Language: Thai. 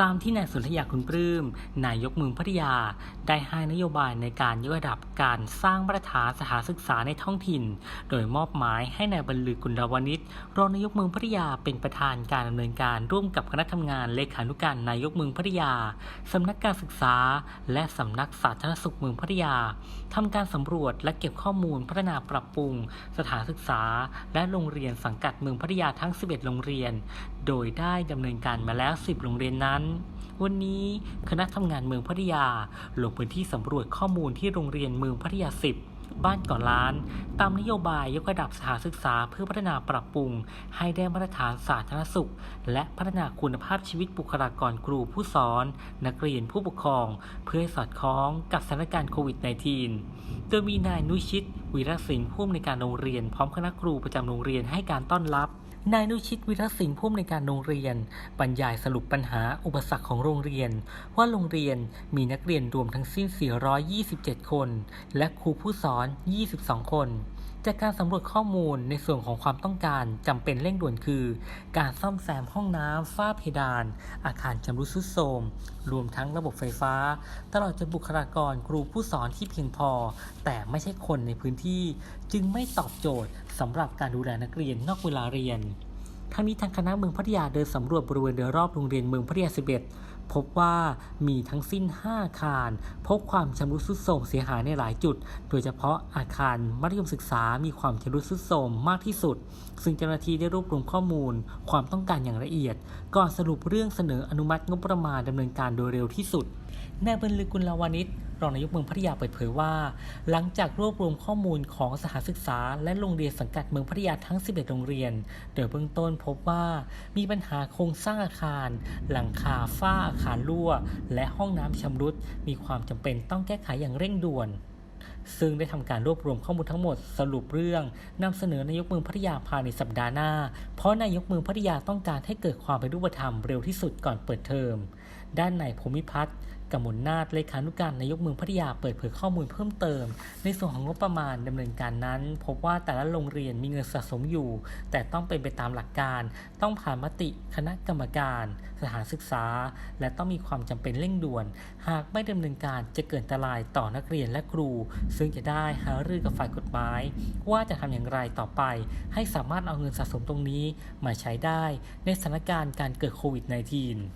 ตามที่นายสุนทรยาคุณปลื้ม นายกเมืองพัทยา ได้ให้นโยบายในการยกระดับการสร้างมาตรฐานสถานศึกษาในท้องถิ่น โดยมอบหมายให้นายบรรลือกุลวณิชรองนายกเมืองพัทยาเป็นประธานการดำเนินการร่วมกับคณะทำงานเลขานุการนายกเมืองพัทยาสำนักการศึกษา และสำนักสาธารณสุขเมืองพัทยาทำการสำรวจและเก็บข้อมูลพัฒนาปรับปรุง สถานศึกษา และโรงเรียนสังกัดเมืองพัทยาทั้ง 11 โรงเรียน โดยได้ดำเนินการมาแล้ว 10 โรงเรียนนั้นวันนี้คณะทำงานเมืองพัทยา ลงพื้นที่สำรวจข้อมูลที่โรงเรียนเมืองพัทยา 10 บ้านก่อนล้าน ตามนโยบายยกระดับสถานศึกษาเพื่อพัฒนาปรับปรุง ให้ได้มาตรฐานสาธารณสุข และพัฒนาคุณภาพชีวิตบุคลากรครูผู้สอน นักเรียนผู้ปกครอง เพื่อสอดคล้องกับสถานการณ์โควิด -19 โดยมีนายนุชิต วีรศิงห์ผู้อำนวยการโรงเรียน พร้อมคณะครูประจำโรงเรียนให้การต้อนรับนายนุชิตวิรศิงห์ผู้อำนวยการโรงเรียน บรรยายสรุปปัญหาอุปสรรคของโรงเรียน ว่าโรงเรียนมีนักเรียนรวมทั้งสิ้น 427 คน และครูผู้สอน 22 คน จากการสำรวจข้อมูลในส่วนของความต้องการจำเป็นเร่งด่วนคือ การซ่อมแซมห้องน้ำฝ้าเพดาน อาคารชำรุดทรุดโทรมรวมทั้งระบบไฟฟ้า ตลอดจนบุคลากรครูผู้สอนที่เพียงพอ แต่ไม่ใช่คนในพื้นที่จึงไม่ตอบโจทย์สำหรับการดูแลนักเรียนนอกเวลาเรียน ทั้งนี้ทางคณะเมืองพัทยาเดินสำรวจบริเวณโดยรอบโรงเรียนเมืองพัทยา 11 พบว่ามีทั้งสิ้น 5 อาคาร พบความชำรุดทรุดโทรมเสียหายในหลายจุด โดยเฉพาะอาคารมัธยมศึกษามีความชำรุดทรุดโทรมมากที่สุด ซึ่งเจ้าหน้าที่ได้รวบรวมข้อมูล ความต้องการอย่างละเอียด ก่อนสรุปเรื่องเสนออนุมัติงบประมาณดำเนินการโดยเร็วที่สุดนายบรรลือกุลวานิช รองนายกเมืองพัทยาเปิดเผยว่า หลังจากรวบรวมข้อมูลของสถานศึกษา และโรงเรียนสังกัดเมืองพัทยาทั้ง 11 โรงเรียน โดยเบื้องต้นพบว่ามีปัญหาโครงสร้างอาคาร หลังคาฝ้าอาคารรั่ว และห้องน้ำชำรุด มีความจำเป็นต้องแก้ไขอย่างเร่งด่วน ซึ่งได้ทำการรวบรวมข้อมูลทั้งหมดสรุปเรื่องนำเสนอนายกเมืองพัทยาภายในสัปดาห์หน้า เพราะนายกเมืองพัทยาต้องการให้เกิดความเป็นรูปธรรมเร็วที่สุดก่อนเปิดเทอม ด้านนายภูมิพัฒน์กมลนาถเลขานุการนายกเมืองพัทยาเปิดเผยข้อมูลเพิ่มเติม ในส่วนของงบประมาณดำเนินการนั้น พบว่าแต่ละโรงเรียนมีเงินสะสมอยู่ แต่ต้องเป็นไปตามหลักการ ต้องผ่านมติคณะกรรมการ สถานศึกษา และต้องมีความจำเป็นเร่งด่วน หากไม่ดำเนินการจะเกิดอันตรายต่อนักเรียนและครูซึ่งจะได้หารือกับฝ่ายกฎหมาย ว่าจะทำอย่างไรต่อไป ให้สามารถเอาเงินสะสมตรงนี้มาใช้ได้ในสถานการณ์การเกิดโควิด -19